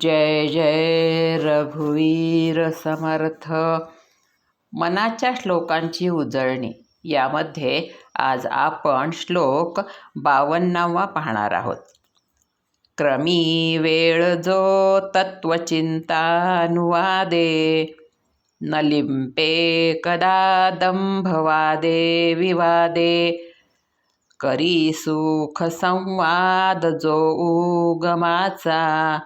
जय जय रघुवीर समर्थ. मनाच्या श्लोकांची उजळणी. यामध्ये आज आपण श्लोक बावन्नावा पाहणार आहोत. क्रमी वेळ जो तत्वचिंतानुवादे न लिंपे कदा दंभवादे विवादे. करी सुख संवाद जो उगमाचा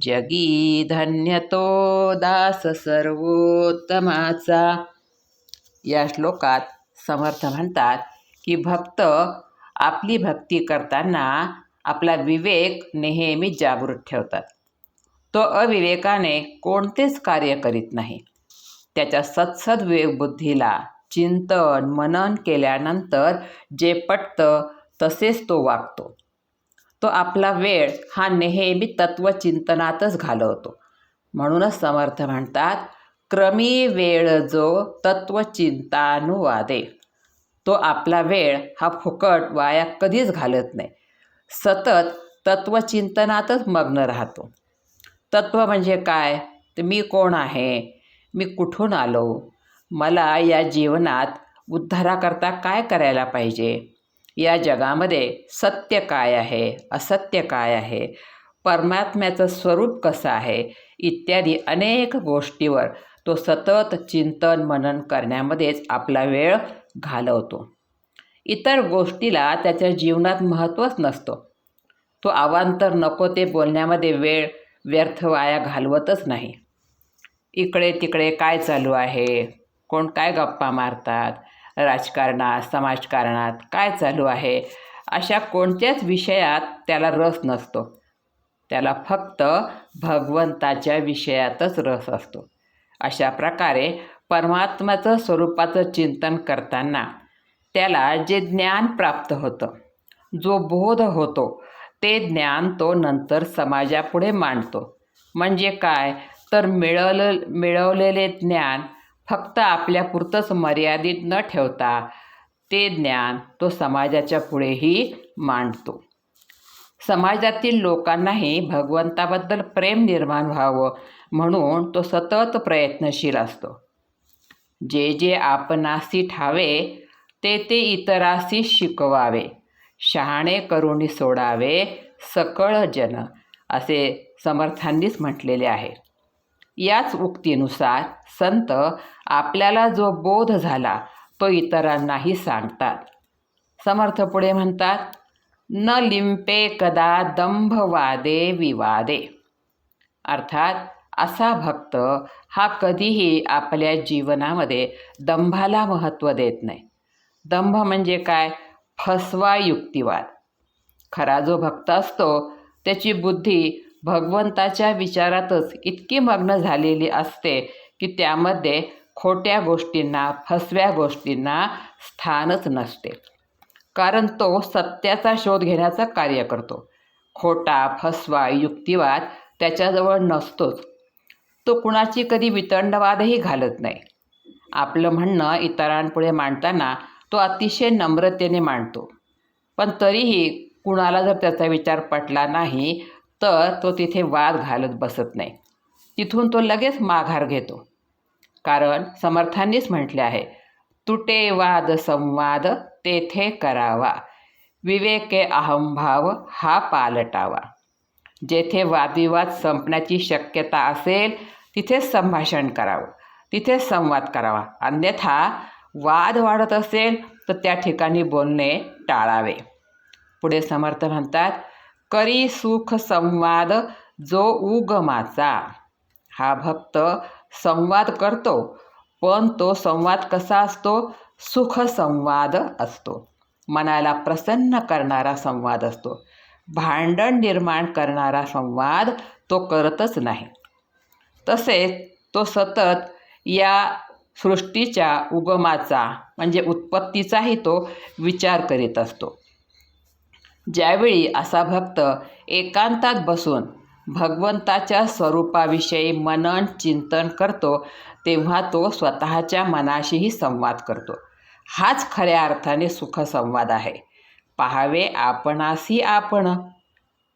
जगी धन्य तो दास सर्वोत्तमाचा. या श्लोकात समर्थ म्हणतात की भक्त आपली भक्ती करताना आपला विवेक नेहमी जागृत ठेवतात. तो अविवेकाने कोणतेच कार्य करीत नाही. त्याच्या सत्सद विवेकबुद्धीला चिंतन मनन केल्यानंतर जे पटतं तसेच तो वागतो. तो आपला वेळ हा नेहमी तत्वचिंतनातच घालवतो. म्हणूनच समर्थ म्हणतात क्रमी वेळ जो तत्वचिंतानुवादे तो आपला वेळ हा फुकट वाया कधीच घालत नाही. सतत तत्वचिंतनातच मग्न राहतो. तत्व म्हणजे काय? तर मी कोण आहे? मी कुठून आलो? मला या जीवनात उद्धाराकरता काय करायला पाहिजे? या जगामध्ये सत्य काय आहे असत्य काय आहे परमात्म्याचं स्वरूप कसं आहे इत्यादी अनेक गोष्टीवर तो सतत चिंतन मनन करण्यामध्येच आपला वेळ घालवतो. इतर गोष्टीला त्याच्या जीवनात महत्त्वच नसतो. तो अवांतर नको ते बोलण्यामध्ये वेळ व्यर्थ वाया घालवतच नाही. इकडे तिकडे काय चालू आहे? कोण काय गप्पा मारतात? राजकारणात समाजकारणात काय चालू आहे? अशा कोणत्याच विषयात त्याला रस नसतो. त्याला फक्त भगवंताच्या विषयातच रस असतो. अशा प्रकारे परमात्म्याचं स्वरूपाचं चिंतन करताना त्याला जे ज्ञान प्राप्त होतं जो बोध होतो ते ज्ञान तो नंतर समाजापुढे मांडतो. म्हणजे काय? तर मिळवलं मिळवलेले ज्ञान फक्त आपल्यापुरतंच मर्यादित न ठेवता ते ज्ञान तो समाजाच्या पुढेही मांडतो. समाजातील लोकांनाही भगवंताबद्दल प्रेम निर्माण व्हावं म्हणून तो सतत प्रयत्नशील असतो. जे जे आपणासी ठावे ते ते इतरासी शिकवावे. शहाणे करुणी सोडावे सकळ जन असे समर्थांनीच म्हटलेले आहे. याच उक्तीनुसार संत आपल्याला जो बोध झाला तो इतरांनाही सांगतात. समर्थ पुढे म्हणतात न लिंपे कदा दंभवादे विवादे. अर्थात असा भक्त हा कधीही आपल्या जीवनामध्ये दंभाला महत्त्व देत नाही. दंभ म्हणजे काय? फसवा युक्तिवाद. खरा जो भक्त असतो त्याची बुद्धी भगवंताच्या विचारातच इतकी मग्न झालेली असते की त्यामध्ये खोट्या गोष्टींना फसव्या गोष्टींना स्थानच नसते. कारण तो सत्याचा शोध घेण्याचं कार्य करतो. खोटा फसवा युक्तिवाद त्याच्याजवळ नसतोच. तो कुणाची कधी वितंडवादही घालत नाही. आपलं म्हणणं इतरांपुढे मांडताना तो अतिशय नम्रतेने मांडतो. पण तरीही कुणाला जर त्याचा विचार पटला नाही तर तो तिथे वाद घालत बसत नाही. तिथून तो लगेच माघार घेतो. कारण समर्थांनीच म्हटले आहे तुटे वाद संवाद तेथे करावा. विवेके अहंभाव हा पालटावा. जेथे वादविवाद संपण्याची शक्यता असेल तिथेच संभाषण करावं. तिथेच संवाद करावा. अन्यथा वाद वाढत असेल तर त्या ठिकाणी बोलणे टाळावे. पुढे समर्थ म्हणतात करी सुख संवाद जो उगमाचा. हा भक्त संवाद करतो पण तो संवाद कसा असतो? सुख संवाद असतो. मनाला प्रसन्न करणारा संवाद असतो. भांडण निर्माण करणारा संवाद तो करतच नाही. तसेच तो सतत या सृष्टीच्या उगमाचा म्हणजे उत्पत्तीचाही तो विचार करीत असतो. ज्यावेळी असा भक्त एकांतात बसून भगवंताच्या स्वरूपाविषयी मनन चिंतन करतो तेव्हा तो स्वतःच्या मनाशीही संवाद करतो. हाच खऱ्या अर्थाने सुखसंवाद आहे. पाहावे आपणासी आपण.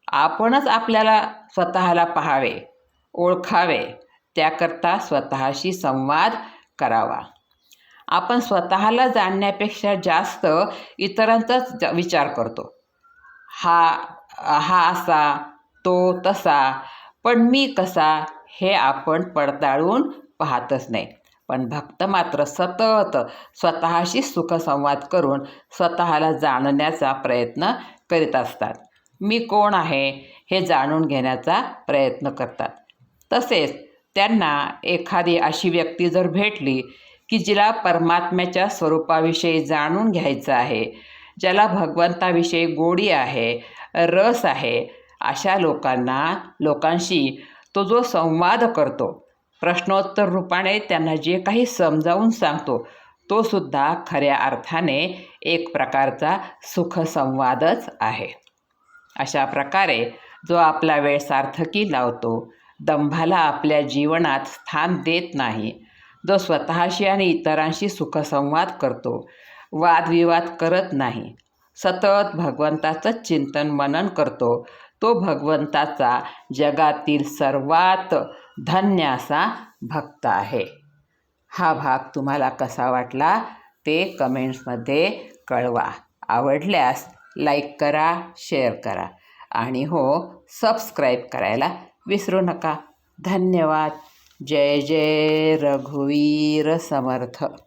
आपणच आपल्याला स्वतःला पाहावे ओळखावे त्याकरता स्वतःशी संवाद करावा. आपण स्वतःला जाणण्यापेक्षा जास्त इतरांचाच ज- विचार करतो. हा हा असा तो तसा पण मी कसा हे आपण पडताळून पाहतच नाही. पण भक्त मात्र सतत स्वतःशी सुखसंवाद करून स्वतःला जाणण्याचा प्रयत्न करीत असतात. मी कोण आहे हे जाणून घेण्याचा प्रयत्न करतात. तसेच त्यांना एखादी अशी व्यक्ती जर भेटली की जिला परमात्म्याच्या स्वरूपाविषयी जाणून घ्यायचं आहे ज्याला भगवंताविषयी गोडी आहे रस आहे अशा लोकांना लोकांशी तो जो संवाद करतो प्रश्नोत्तर रूपाने त्यांना जे काही समजावून सांगतो तो सुद्धा खऱ्या अर्थाने एक प्रकारचा सुखसंवादच आहे. अशा प्रकारे जो आपला वेळ सार्थकी लावतो दंभाला आपल्या जीवनात स्थान देत नाही जो स्वतःशी आणि इतरांशी सुखसंवाद करतो वादविवाद करत नाही. सतत भगवंताचं चिंतन मनन करतो. तो भगवंताचा जगातील सर्वात धन्य असा भक्त आहे. हा भाग तुम्हाला कसा वाटला ते कमेंट्समध्ये कळवा. आवडल्यास लाईक करा शेअर करा आणि हो सबस्क्राईब करायला विसरू नका. धन्यवाद. जय जय रघुवीर समर्थ.